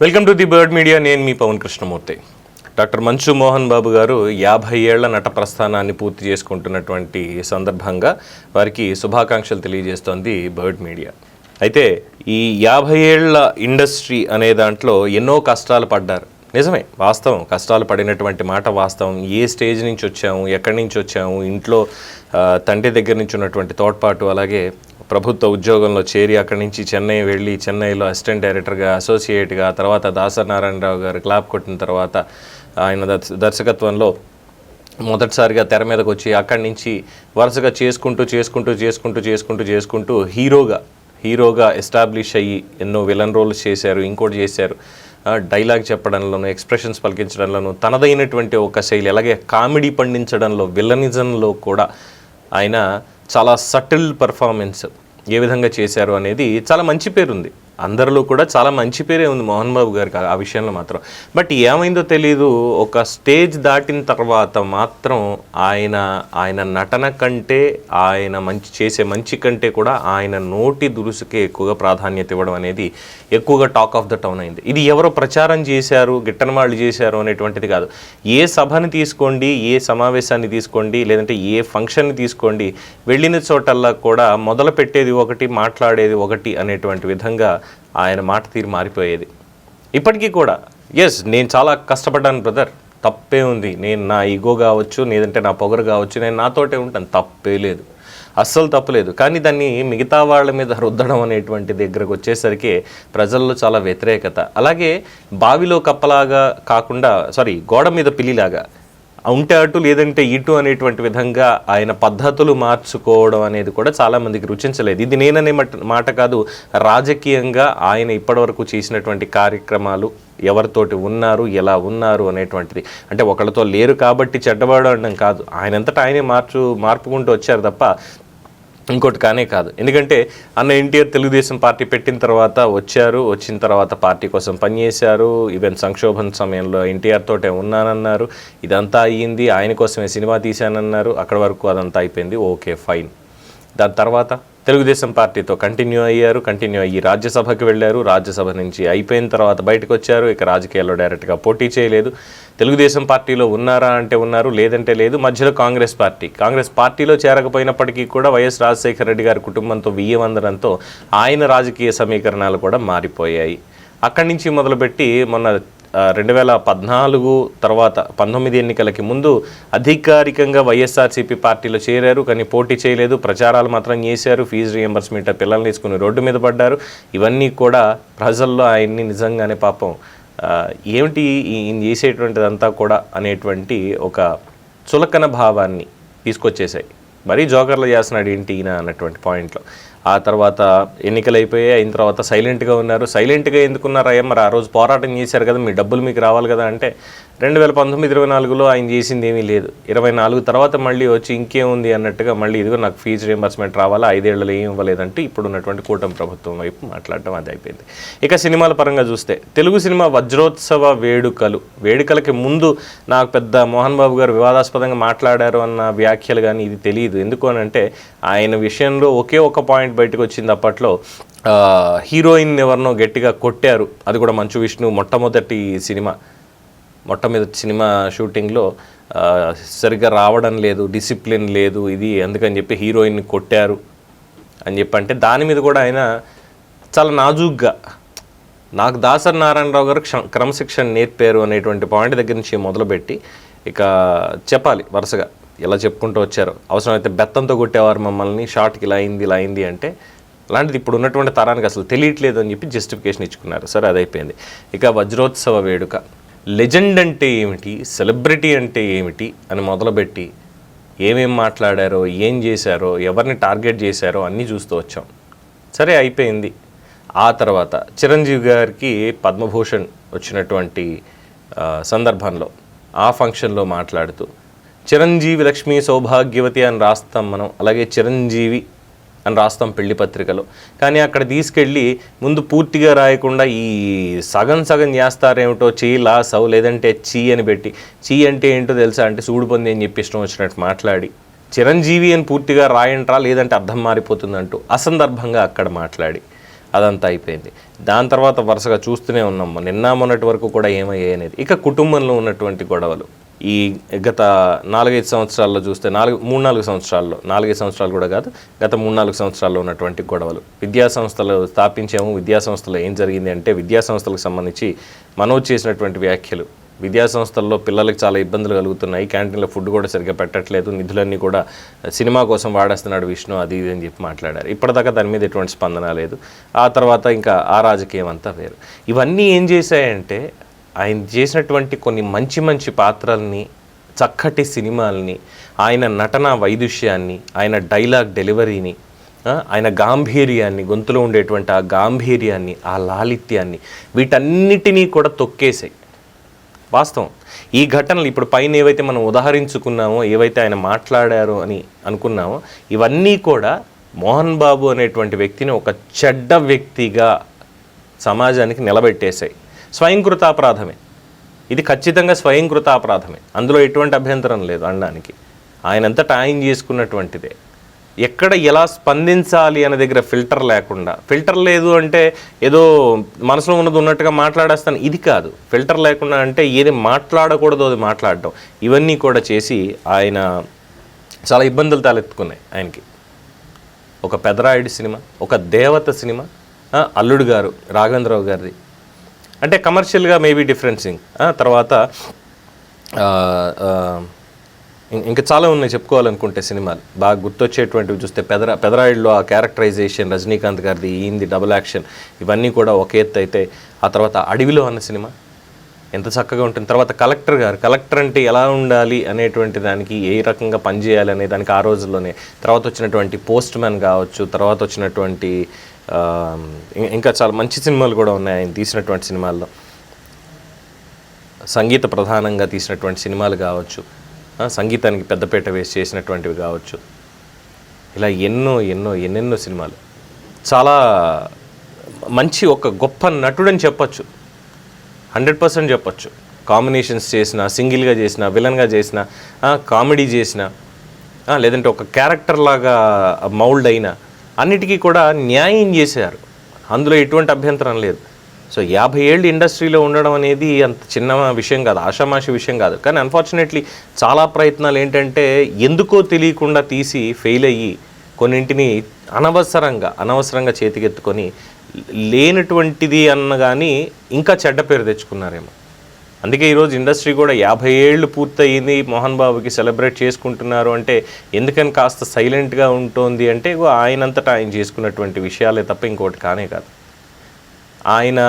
Welcome to the bird media నేను మీ Pawan Krishnamurthy. Doctor మంచు మోహన్ బాబు గారు యాభై ఏళ్ళ నట ప్రస్థానాన్ని పూర్తి చేసుకుంటున్నటువంటి సందర్భంగా వారికి శుభాకాంక్షలు తెలియజేస్తోంది బర్డ్ మీడియా అయితే ఈ యాభై ఏళ్ళ ఇండస్ట్రీ అనే దాంట్లో ఎన్నో కష్టాలు పడ్డారు. నిజమే వాస్తవం. కష్టాలు పడినటువంటి మాట వాస్తవం. ఏ స్టేజ్ నుంచి వచ్చాము ఎక్కడి నుంచి వచ్చాము ఇంట్లో తండ్రి దగ్గర నుంచి ఉన్నటువంటి తోడ్పాటు అలాగే ప్రభుత్వ ఉద్యోగంలో చేరి అక్కడి నుంచి చెన్నై వెళ్ళి చెన్నైలో అసిస్టెంట్ డైరెక్టర్గా అసోసియేట్గా తర్వాత దాసనారాయణరావు గారు క్లాప్ కొట్టిన తర్వాత ఆయన దర్శ- దర్శకత్వంలో మొదటిసారిగా తెర మీదకి వచ్చి అక్కడి నుంచి వరుసగా చేసుకుంటూ చేసుకుంటూ చేసుకుంటూ చేసుకుంటూ చేసుకుంటూ హీరోగా హీరోగా ఎస్టాబ్లిష్ అయ్యి ఎన్నో విలన్ రోల్స్ చేశారు ఇంకోటి చేశారు. డైలాగ్ చెప్పడంలోనూ ఎక్స్ప్రెషన్స్ పలికించడంలోనూ తనదైనటువంటి ఒక శైలి అలాగే కామెడీ పండించడంలో విలనిజంలో కూడా ఆయన చాలా సటిల్ పర్ఫార్మెన్స్ ఏ విధంగా చేశారు అనేది చాలా మంచి పేరుంది. అందరిలో కూడా చాలా మంచి పేరే ఉంది మోహన్ బాబు గారికి ఆ- విషయంలో మాత్రం. బట్ ఏమైందో తెలియదు ఒక స్టేజ్ దాటిన తర్వాత మాత్రం ఆయన ఆయన నటన కంటే ఆయన మంచి చేసే మంచి కంటే కూడా ఆయన నోటి దురుసుకే ఎక్కువగా ప్రాధాన్యత ఇవ్వడం అనేది ఎక్కువగా టాక్ ఆఫ్ ద టౌన్ అయింది. ఇది ఎవరో ప్రచారం చేశారు గిట్టన వాళ్ళు చేశారు అనేటువంటిది కాదు. ఏ సభని తీసుకోండి ఏ సమావేశాన్ని తీసుకోండి లేదంటే ఏ ఫంక్షన్ని తీసుకోండి వెళ్ళిన చోటల్లా కూడా మొదలు పెట్టేది ఒకటి మాట్లాడేది ఒకటి అనేటువంటి విధంగా ఆయన మాట తీరు మారిపోయేది. ఇప్పటికీ కూడా ఎస్ నేను చాలా కష్టపడ్డాను బ్రదర్ తప్పే ఉంది. నేను నా ఈగో కావచ్చు లేదంటే నా పొగరు కావచ్చు నేను నాతోటే ఉంటాను. తప్పే లేదు. అస్సలు తప్పలేదు కానీ దాన్ని మిగతా వాళ్ళ మీద రుద్దడం అనేటువంటి దగ్గరకు వచ్చేసరికి ప్రజల్లో చాలా వ్యతిరేకత. అలాగే బావిలో కప్పలాగా కాకుండా సారీ గోడ మీద పిల్లిలాగా ఉంటే అటు లేదంటే ఇటు అనేటువంటి విధంగా ఆయన పద్ధతులు మార్చుకోవడం అనేది కూడా చాలామందికి రుచించలేదు. ఇది నేననే మట మాట కాదు. రాజకీయంగా ఆయన ఇప్పటివరకు చేసినటువంటి కార్యక్రమాలు ఎవరితోటి ఉన్నారు ఎలా ఉన్నారు అనేటువంటిది. అంటే ఒకళ్ళతో లేరు కాబట్టి చెడ్డవాడు అనడం కాదు. ఆయనంతటా ఆయనే మార్చు మార్పుకుంటూ వచ్చారు తప్ప ఇంకోటి కానే కాదు. ఎందుకంటే అన్న ఎన్టీఆర్ తెలుగుదేశం పార్టీ పెట్టిన తర్వాత వచ్చారు వచ్చిన తర్వాత పార్టీ కోసం పనిచేశారు ఈవెన్ సంక్షోభం సమయంలో ఎన్టీఆర్ తోటే ఉన్నానన్నారు ఇదంతా అయ్యింది ఆయన కోసమే సినిమా తీశానన్నారు అక్కడ వరకు అదంతా అయిపోయింది ఓకే ఫైన్. దాని తర్వాత తెలుగుదేశం పార్టీతో కంటిన్యూ అయ్యారు కంటిన్యూ అయ్యి రాజ్యసభకి వెళ్ళారు. రాజ్యసభ నుంచి అయిపోయిన తర్వాత బయటకు వచ్చారు. ఇక రాజకీయాల్లో డైరెక్ట్గా పోటీ చేయలేదు. తెలుగుదేశం పార్టీలో ఉన్నారా అంటే ఉన్నారు లేదంటే లేదు. మధ్యలో కాంగ్రెస్ పార్టీ. కాంగ్రెస్ పార్టీలో చేరకపోయినప్పటికీ కూడా వైఎస్ రాజశేఖర రెడ్డి గారి కుటుంబంతో వియ్యమందడంతో ఆయన రాజకీయ సమీకరణాలు కూడా మారిపోయాయి. అక్కడి నుంచి మొదలుపెట్టి మొన్న రెండు వేల పద్నాలుగు తర్వాత పంతొమ్మిది ఎన్నికలకి ముందు అధికారికంగా వైఎస్ఆర్సీపీ పార్టీలో చేరారు కానీ పోటీ చేయలేదు. ప్రచారాలు మాత్రం చేశారు. ఫీజు రియంబర్స్మెంట్ పిల్లల్ని తీసుకుని రోడ్డు మీద పడ్డారు. ఇవన్నీ కూడా ప్రజల్లో ఆయన్ని నిజంగానే పాపం ఏమిటి ఈయన చేసేటువంటిదంతా కూడా అనేటువంటి ఒక చులకన భావాన్ని తీసుకొచ్చేసాయి మరీ జోకర్లు చేస్తున్నాడు ఏంటి ఈయన అన్నటువంటి పాయింట్లో ఆ తర్వాత ఎన్నికలు అయిపోయాయి అయిన తర్వాత సైలెంట్గా ఉన్నారు. సైలెంట్గా ఎందుకున్నారు అయ్యా మరి ఆ రోజు పోరాటం చేశారు కదా మీ డబ్బులు మీకు రావాలి కదా అంటే రెండు వేల పంతొమ్మిది ఇరవై నాలుగులో ఆయన చేసింది ఏమీ లేదు. ఇరవై నాలుగు తర్వాత మళ్ళీ వచ్చి ఇంకేముంది అన్నట్టుగా మళ్ళీ ఇదిగో నాకు ఫీజు రియంబర్స్మెంట్ రావాలా ఐదేళ్ళలో ఏం ఇవ్వలేదంటే ఇప్పుడు ఉన్నటువంటి కూటమి ప్రభుత్వం వైపు మాట్లాడటం అది అయిపోయింది. ఇక సినిమాల పరంగా చూస్తే తెలుగు సినిమా వజ్రోత్సవ వేడుకలు వేడుకలకి ముందు నాకు పెద్ద మోహన్ బాబు గారు వివాదాస్పదంగా మాట్లాడారు అన్న వ్యాఖ్యలు కానీ ఇది తెలియదు ఎందుకు అని అంటే ఆయన విషయంలో ఒకే ఒక పాయింట్ బయటకు వచ్చింది అప్పట్లో హీరోయిన్ ఎవరినో గట్టిగా కొట్టారు. అది కూడా మంచు విష్ణు మొట్టమొదటి సినిమా. మొట్టమొదటి సినిమా షూటింగ్లో సరిగ్గా రావడం లేదు డిసిప్లిన్ లేదు ఇది అందుకని చెప్పి హీరోయిన్ కొట్టారు అని చెప్పి అంటే దాని మీద కూడా ఆయన చాలా నాజూగ్గా నాకు దాసరి నారాయణరావు గారు క్ష- క్రమశిక్షణ నేర్పారు అనేటువంటి పాయింట్ దగ్గర నుంచి మొదలుపెట్టి ఇక చెప్పాలి వరుసగా. ఇలా చెప్పుకుంటూ వచ్చారు. అవసరమైతే బెత్తంతో కొట్టేవారు మమ్మల్ని షార్ట్కి ఇలా అయింది ఇలా అయింది అంటే అలాంటిది ఇప్పుడు ఉన్నటువంటి తరానికి అసలు తెలియట్లేదు అని చెప్పి జస్టిఫికేషన్ ఇచ్చుకున్నారు. సరే అది అయిపోయింది. ఇక వజ్రోత్సవ వేడుక. లెజెండ్ అంటే ఏమిటి? సెలబ్రిటీ అంటే ఏమిటి? అని మొదలుపెట్టి ఏమేం మాట్లాడారో ఏం చేశారో ఎవరిని టార్గెట్ చేశారో అన్నీ చూస్తూ వచ్చాం. సరే అయిపోయింది. ఆ తర్వాత చిరంజీవి గారికి పద్మభూషణ్ వచ్చినటువంటి సందర్భంలో ఆ ఫంక్షన్లో మాట్లాడుతూ చిరంజీవి లక్ష్మి సౌభాగ్యవతి అని రాస్తాం మనం. అలాగే చిరంజీవి అని రాస్తాం పెళ్ళి పత్రికలో. కానీ అక్కడ తీసుకెళ్ళి ముందు పూర్తిగా రాయకుండా ఈ సగం సగం చేస్తారేమిటో చీ లా సౌ లేదంటే చీ అని పెట్టి చీ అంటే ఏంటో తెలుసా అంటే సూడు పొంది అని చెప్పి ఇష్టం వచ్చినట్టు మాట్లాడి చిరంజీవి అని పూర్తిగా రాయంట్రా లేదంటే అర్థం మారిపోతుందంటూ అసందర్భంగా అక్కడ మాట్లాడి అదంతా అయిపోయింది. దాని తర్వాత వరుసగా చూస్తూనే ఉన్నాం. నిన్న మొన్నటి వరకు కూడా ఏమయ్యాయి అనేది ఇక కుటుంబంలో ఉన్నటువంటి గొడవలు. ఈ గత నాలుగైదు సంవత్సరాల్లో చూస్తే నాలుగు మూడు నాలుగు సంవత్సరాల్లో నాలుగైదు సంవత్సరాలు కూడా కాదు గత మూడు నాలుగు సంవత్సరాల్లో ఉన్నటువంటి గొడవలు. విద్యా సంస్థలు స్థాపించాము విద్యా సంస్థలో ఏం జరిగింది అంటే విద్యా సంస్థలకు సంబంధించి మనోజ్ చేసినటువంటి వ్యాఖ్యలు. విద్యా సంస్థల్లో చాలా ఇబ్బందులు కలుగుతున్నాయి క్యాంటీన్లో ఫుడ్ కూడా సరిగ్గా పెట్టట్లేదు నిధులన్నీ కూడా సినిమా కోసం వాడేస్తున్నాడు విష్ణు అది ఇది అని చెప్పి మాట్లాడారు. ఇప్పటిదాకా దాని మీద ఎటువంటి స్పందన లేదు. ఆ తర్వాత ఇంకా ఆ రాజకీయం అంతా వేరు. ఇవన్నీ ఏం చేశాయంటే ఆయన చేసినటువంటి కొన్ని మంచి మంచి పాత్రల్ని చక్కటి సినిమాల్ని ఆయన నటన వైదుష్యాన్ని ఆయన డైలాగ్ డెలివరీని ఆయన గాంభీర్యాన్ని గొంతులో ఉండేటువంటి ఆ గాంభీర్యాన్ని ఆ లాలిత్యాన్ని వీటన్నిటినీ కూడా తొక్కేసాయి వాస్తవం. ఈ ఘటనలు ఇప్పుడు పైన ఏవైతే మనం ఉదాహరించుకున్నామో ఏవైతే ఆయన మాట్లాడారో అని అనుకున్నామో ఇవన్నీ కూడా మోహన్ బాబు అనేటువంటి వ్యక్తిని ఒక చెడ్డ వ్యక్తిగా సమాజానికి నిలబెట్టేశాయి. స్వయంకృతాపరాధమే. ఇది ఖచ్చితంగా స్వయంకృతాపరాధమే. అందులో ఎటువంటి అభ్యంతరం లేదు అనడానికి. ఆయనంతటా ఆయన చేసుకున్నటువంటిదే. ఎక్కడ ఎలా స్పందించాలి అనే దగ్గర ఫిల్టర్ లేకుండా ఫిల్టర్ లేదు అంటే ఏదో మనసులో ఉన్నది ఉన్నట్టుగా మాట్లాడేస్తాను. ఇది కాదు. ఫిల్టర్ లేకుండా అంటే ఏది మాట్లాడకూడదో అది మాట్లాడటం. ఇవన్నీ కూడా చేసి ఆయన చాలా ఇబ్బందులు తలెత్తుకున్నాయి ఆయనకి. ఒక పెదరాయుడి సినిమా ఒక దేవత సినిమా. అల్లుడు గారు రాఘవేంద్రరావు గారిది. అంటే కమర్షియల్గా మేబీ డిఫరెన్సింగ్ తర్వాత ఇంకా చాలా ఉన్నాయి చెప్పుకోవాలనుకుంటే సినిమాలు. బాగా గుర్తొచ్చేటువంటివి చూస్తే పెదరా పెదరాయుడులో ఆ క్యారెక్టరైజేషన్ రజనీకాంత్ గారిది ఈంది డబుల్ యాక్షన్ ఇవన్నీ కూడా ఒక ఎత్తు అయితే ఆ తర్వాత అడవిలో అన్న సినిమా. ఎంత చక్కగా ఉంటుంది. తర్వాత కలెక్టర్ గారు కలెక్టర్ అంటే ఎలా ఉండాలి అనేటువంటి దానికి ఏ రకంగా పనిచేయాలి అనే దానికి ఆ రోజుల్లోనే. తర్వాత వచ్చినటువంటి పోస్ట్ మ్యాన్ కావచ్చు తర్వాత వచ్చినటువంటి ఇంకా చాలా మంచి సినిమాలు కూడా ఉన్నాయి. ఆయన తీసినటువంటి సినిమాల్లో. సంగీత ప్రధానంగా తీసినటువంటి సినిమాలు కావచ్చు. సంగీతానికి పెద్దపేట వేసి చేసినటువంటివి కావచ్చు. ఇలా ఎన్నో ఎన్నో ఎన్నెన్నో సినిమాలు. చాలా మంచి ఒక గొప్ప నటుడని చెప్పొచ్చు. హండ్రెడ్ పర్సెంట్ చెప్పొచ్చు. కాంబినేషన్స్ చేసిన సింగిల్గా చేసిన విలన్గా చేసిన కామెడీ చేసిన లేదంటే ఒక క్యారెక్టర్ లాగా మౌల్డ్ అయినా అన్నిటికీ కూడా న్యాయం చేశారు. అందులో ఎటువంటి అభ్యంతరం లేదు. సో యాభై ఏళ్ళు ఇండస్ట్రీలో ఉండడం అనేది అంత చిన్న విషయం కాదు ఆషామాషి విషయం కాదు. కానీ అన్ఫార్చునేట్లీ చాలా ప్రయత్నాలు ఏంటంటే ఎందుకో తెలియకుండా తీసి ఫెయిల్ అయ్యి కొన్నింటిని అనవసరంగా అనవసరంగా చేతికెత్తుకొని లేనటువంటిది అన్న కానీ ఇంకా చెడ్డ పేరు తెచ్చుకున్నారేమో. అందుకే ఈరోజు ఇండస్ట్రీ కూడా యాభై ఏళ్ళు పూర్తయింది. మోహన్ బాబుకి సెలబ్రేట్ చేసుకుంటున్నారు అంటే ఎందుకని కాస్త సైలెంట్గా ఉంటుంది అంటే ఆయనంతటా ఆయన చేసుకున్నటువంటి విషయాలే తప్ప ఇంకోటి కానే కాదు. ఆయన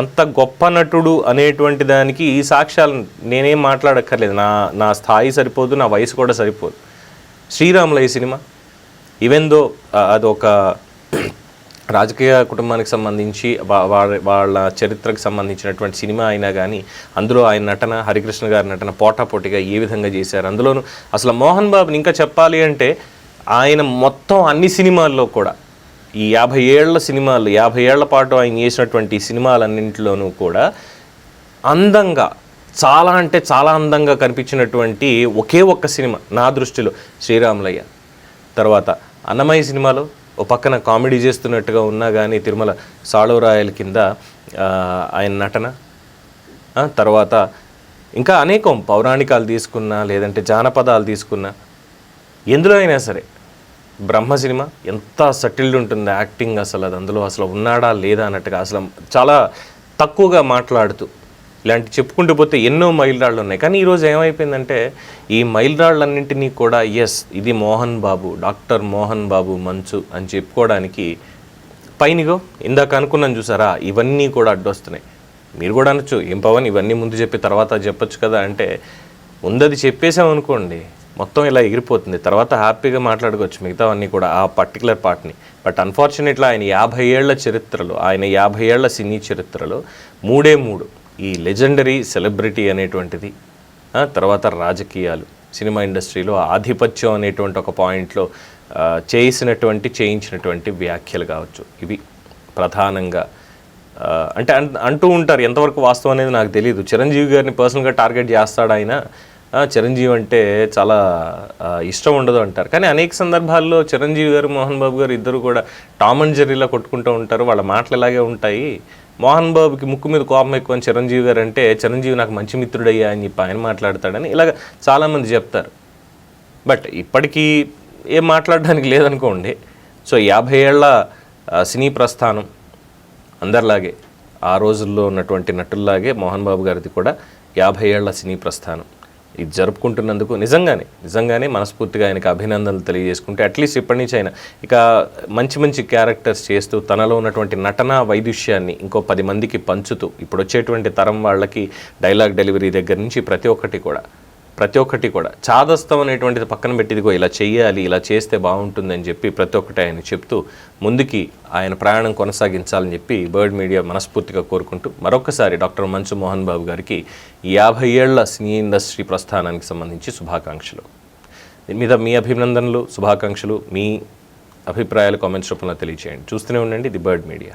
ఎంత గొప్ప నటుడు అనేటువంటి దానికి ఈ సాక్ష్యాలు నేనేం మాట్లాడక్కర్లేదు. నా నా స్థాయి సరిపోదు నా వయసు కూడా సరిపోదు. శ్రీరాములయ్య సినిమా? ఈవెన్ దో అదొక రాజకీయ కుటుంబానికి సంబంధించి వా- వాళ్ళ చరిత్రకు సంబంధించినటువంటి సినిమా అయినా కానీ అందులో ఆయన నటన హరికృష్ణ గారి నటన పోటాపోటీగా ఏ విధంగా చేశారు? అందులోనూ అసలు మోహన్ బాబుని ఇంకా చెప్పాలి అంటే ఆయన మొత్తం అన్ని సినిమాల్లో కూడా ఈ యాభై ఏళ్ళ సినిమాలు యాభై ఏళ్ళ పాటు ఆయన చేసినటువంటి సినిమాలన్నింటిలోనూ కూడా అందంగా చాలా అంటే చాలా అందంగా కనిపించినటువంటి ఒకే ఒక్క సినిమా నా దృష్టిలో శ్రీరాములయ్య. తర్వాత అన్నమయ్య సినిమాలో ఓ పక్కన కామెడీ చేస్తున్నట్టుగా ఉన్నా కానీ తిరుమల సాళవరాయల కింద ఆయన నటన తర్వాత ఇంకా అనేకం పౌరాణికాలు తీసుకున్నా లేదంటే జానపదాలు తీసుకున్నా. ఎందులో అయినా సరే బ్రహ్మ సినిమా ఎంత సటిల్డ్ ఉంటుంది యాక్టింగ్ అసలు అది అందులో అసలు ఉన్నాడా లేదా అన్నట్టుగా అసలు చాలా తక్కువగా మాట్లాడుతూ ఇలాంటి చెప్పుకుంటూ పోతే ఎన్నో మైలురాళ్ళు ఉన్నాయి. కానీ ఈరోజు ఏమైపోయిందంటే ఈ మైలురాళ్ళన్నింటినీ కూడా ఎస్ ఇది మోహన్ బాబు డాక్టర్ మోహన్ బాబు మంచు అని చెప్పుకోవడానికి పైనిగో ఇందాక అనుకున్నాను చూసారా ఇవన్నీ కూడా అడ్డొస్తున్నాయి. మీరు కూడా అనొచ్చు ఏం పవన్ ఇవన్నీ ముందు చెప్పి తర్వాత చెప్పొచ్చు కదా అంటే ముందది చెప్పేసాం అనుకోండి మొత్తం ఇలా ఎగిరిపోతుంది. తర్వాత హ్యాపీగా మాట్లాడుకోవచ్చు మిగతావన్నీ కూడా ఆ పర్టికులర్ పార్ట్ని. బట్ అన్ఫార్చునేట్లీ ఆయన యాభై ఏళ్ళ చరిత్రలో ఆయన యాభై ఏళ్ళ సినీ చరిత్రలో మూడే మూడు. ఈ లెజెండరీ సెలబ్రిటీ అనేటువంటిది తర్వాత రాజకీయాలు సినిమా ఇండస్ట్రీలో ఆధిపత్యం అనేటువంటి ఒక పాయింట్లో చేసినటువంటి చేయించినటువంటి వ్యాఖ్యలు కావచ్చు. ఇవి ప్రధానంగా అంటే అంటూ ఉంటారు ఎంతవరకు వాస్తవం అనేది నాకు తెలియదు చిరంజీవి గారిని పర్సనల్గా టార్గెట్ చేస్తాడు ఆయన? చిరంజీవి అంటే చాలా ఇష్టం ఉండదు అంటారు. కానీ అనేక సందర్భాల్లో చిరంజీవి గారు మోహన్ బాబు గారు ఇద్దరు కూడా టామ్ అండ్ జెర్రీలా కొట్టుకుంటూ ఉంటారు. వాళ్ళ మాటలు ఇలాగే ఉంటాయి? మోహన్ బాబుకి ముక్కు మీద కోపం ఎక్కువ అని చిరంజీవి గారు అంటే చిరంజీవి నాకు మంచి మిత్రుడయ్యా అని చెప్పి ఆయన మాట్లాడతాడని ఇలాగ చాలామంది చెప్తారు. బట్ ఇప్పటికీ ఏం మాట్లాడడానికి లేదనుకోండి. సో యాభై ఏళ్ళ సినీ ప్రస్థానం అందరిలాగే ఆ రోజుల్లో ఉన్నటువంటి నటుల్లాగే మోహన్ బాబు గారిది కూడా యాభై ఏళ్ళ సినీ ప్రస్థానం. ఇది జరుపుకుంటున్నందుకు నిజంగానే నిజంగానే మనస్ఫూర్తిగా ఆయనకి అభినందనలు తెలియజేసుకుంటే అట్లీస్ట్ ఇప్పటి నుంచి ఆయన ఇక మంచి మంచి క్యారెక్టర్స్ చేస్తూ తనలో ఉన్నటువంటి నటనా వైదుష్యాన్ని ఇంకో పది మందికి పంచుతూ ఇప్పుడు వచ్చేటువంటి తరం వాళ్ళకి డైలాగ్ డెలివరీ దగ్గర నుంచి ప్రతి ఒక్కటి కూడా. ప్రతి ఒక్కటి కూడా. చాదస్తం అనేటువంటిది పక్కన పెట్టిదిగో ఇలా చేయాలి ఇలా చేస్తే బాగుంటుందని చెప్పి ప్రతి ఒక్కటి ఆయన చెప్తూ ముందుకి ఆయన ప్రయాణం కొనసాగించాలని చెప్పి బర్డ్ మీడియా మనస్ఫూర్తిగా కోరుకుంటూ మరొకసారి డాక్టర్ మంచు మోహన్ బాబు గారికి యాభై ఏళ్ళ సినీ ఇండస్ట్రీ ప్రస్థానానికి సంబంధించి శుభాకాంక్షలు. దీని మీద మీ అభినందనలు శుభాకాంక్షలు మీ అభిప్రాయాలు కామెంట్స్ రూపంలో తెలియచేయండి. చూస్తూనే ఉండండి ది బర్డ్ మీడియా.